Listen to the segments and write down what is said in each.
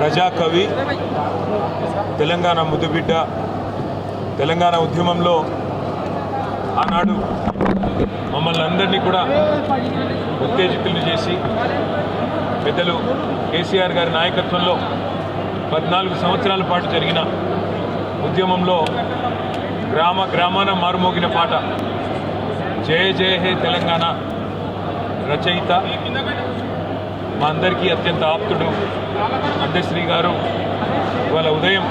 ప్రజాకవి తెలంగాణ ముద్దుబిడ్డ తెలంగాణ ఉద్యమంలో ఆనాడు మమ్మల్ని అందరినీ కూడా ఉత్తేజితులు చేసి పెద్దలు కేసీఆర్ గారి నాయకత్వంలో పద్నాలుగు సంవత్సరాల పాటు జరిగిన ఉద్యమంలో గ్రామ గ్రామాన మారుమోగిన పాట జయ జయ హే తెలంగాణ రచయిత. మా అందరికీ అత్యంత ఆప్తుడు అంత్యశ్రీ గారు. ఇవాళ ఉదయం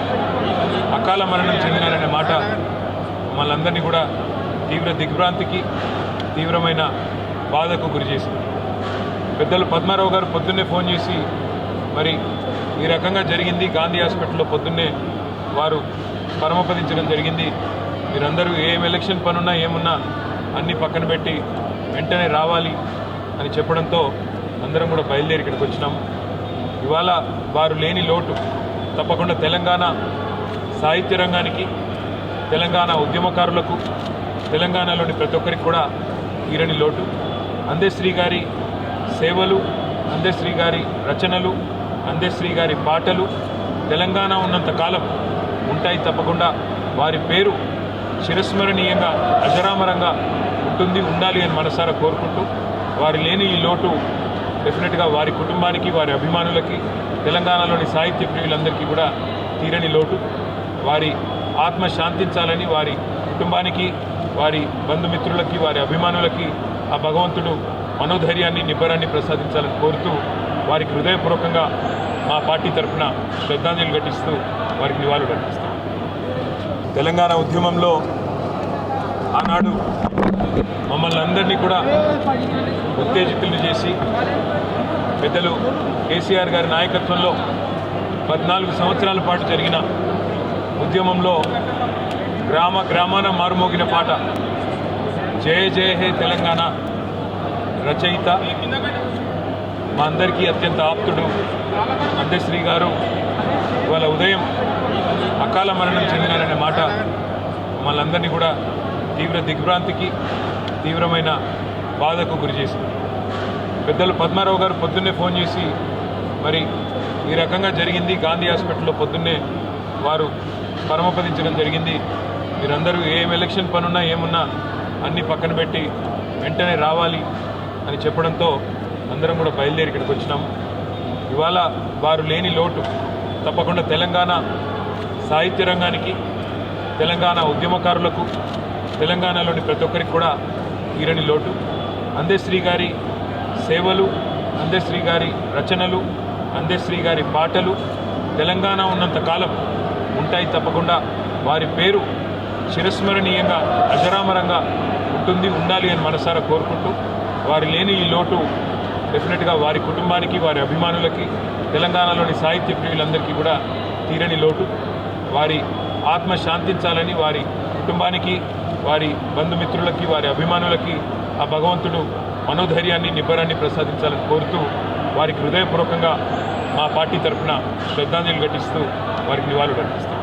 అకాల మరణం చెందినారనే మాట మమ్మల్ని అందరినీ కూడా తీవ్ర దిగ్భ్రాంతికి తీవ్రమైన బాధకు గురి చేసింది. పెద్దలు పద్మారావు గారు పొద్దున్నే ఫోన్ చేసి మరి ఈ రకంగా జరిగింది గాంధీ హాస్పిటల్లో పొద్దున్నే వారు పరమపదించడం జరిగింది. మీరందరూ ఏం ఎలక్షన్ పనున్నా ఏమున్నా అన్నీ పక్కన పెట్టి వెంటనే రావాలి అని చెప్పడంతో అందరం కూడా బయలుదేరి ఇక్కడికి వచ్చినాం. ఇవాళ వారు లేని లోటు. తప్పకుండా తెలంగాణ సాహిత్య రంగానికి తెలంగాణ ఉద్యమకారులకు తెలంగాణలోని ప్రతి ఒక్కరికి కూడా తీరని లోటు. అందేశ్రీ గారి సేవలు అందేశ్రీ గారి రచనలు అందేశ్రీ గారి పాటలు తెలంగాణ ఉన్నంత కాలం ఉంటాయి తప్పకుండా. వారి పేరు చిరస్మరణీయంగా అజరామరంగా ఉంటుంది ఉండాలి అని మనసారా కోరుకుంటూ వారి లేని ఈ లోటు డెఫినెట్గా వారి కుటుంబానికి వారి అభిమానులకి తెలంగాణలోని సాహిత్య ప్రియులందరికీ కూడా తీరని లోటు. వారి ఆత్మ శాంతించాలని వారి కుటుంబానికి వారి బంధుమిత్రులకి వారి అభిమానులకి ఆ భగవంతుడు మనోధైర్యాన్ని నిబ్బరాన్ని ప్రసాదించాలని కోరుతూ వారికి హృదయపూర్వకంగా మా పార్టీ తరఫున శ్రద్ధాంజలి ఘటిస్తూ వారికి నివాళులు అర్పిస్తాం. తెలంగాణ ఉద్యమంలో ఆనాడు మమ్మల్ని అందరినీ కూడా ఉత్తేజితులు చేసి పెద్దలు కేసీఆర్ గారి నాయకత్వంలో పద్నాలుగు సంవత్సరాల పాటు జరిగిన ఉద్యమంలో గ్రామ గ్రామాన మారుమోగిన పాట జయ జయ హే తెలంగాణ రచయిత మా అందరికీ అత్యంత ఆప్తుడు అందశ్రీ గారు. ఇవాళ ఉదయం అకాల మరణం చెందినారనే మాట మమ్మల్ని కూడా తీవ్ర దిగ్భ్రాంతికి తీవ్రమైన బాధకు గురి చేసింది. పెద్దలు పద్మారావు గారు పొద్దున్నే ఫోన్ చేసి మరి ఈ రకంగా జరిగింది గాంధీ హాస్పిటల్లో పొద్దున్నే వారు పరమపదించడం జరిగింది. మీరందరూ ఏం ఎలక్షన్ పనున్నా ఏమున్నా అన్నీ పక్కన పెట్టి వెంటనే రావాలి అని చెప్పడంతో అందరం కూడా బయలుదేరి ఇక్కడికి వచ్చినాము ఇవాళ వారు లేని లోటు. తప్పకుండా తెలంగాణ సాహిత్య రంగానికి తెలంగాణ ఉద్యమకారులకు తెలంగాణలోని ప్రతి ఒక్కరికి కూడా తీరని లోటు. అందేశ్రీ గారి సేవలు అందశ్రీ గారి రచనలు అందేశ్రీ గారి పాటలు తెలంగాణ ఉన్నంత కాలం ఉంటాయి తప్పకుండా. వారి పేరు చిరస్మరణీయంగా అజరామరంగా ఉంటుంది ఉండాలి అని మనసారా కోరుకుంటూ వారి లేని ఈ లోటు డెఫినెట్గా వారి కుటుంబానికి వారి అభిమానులకి తెలంగాణలోని సాహిత్య ప్రియులందరికీ కూడా తీరని లోటు. వారి ఆత్మ శాంతించాలని వారి కుటుంబానికి వారి బంధుమిత్రులకి వారి అభిమానులకి ఆ భగవంతుడు మనోధైర్యాన్ని నిబ్బరాన్ని ప్రసాదించాలని కోరుతూ వారికి హృదయపూర్వకంగా మా పార్టీ తరఫున శ్రద్ధాంజలి ఘటిస్తూ వారికి నివాళులు అర్పిస్తాం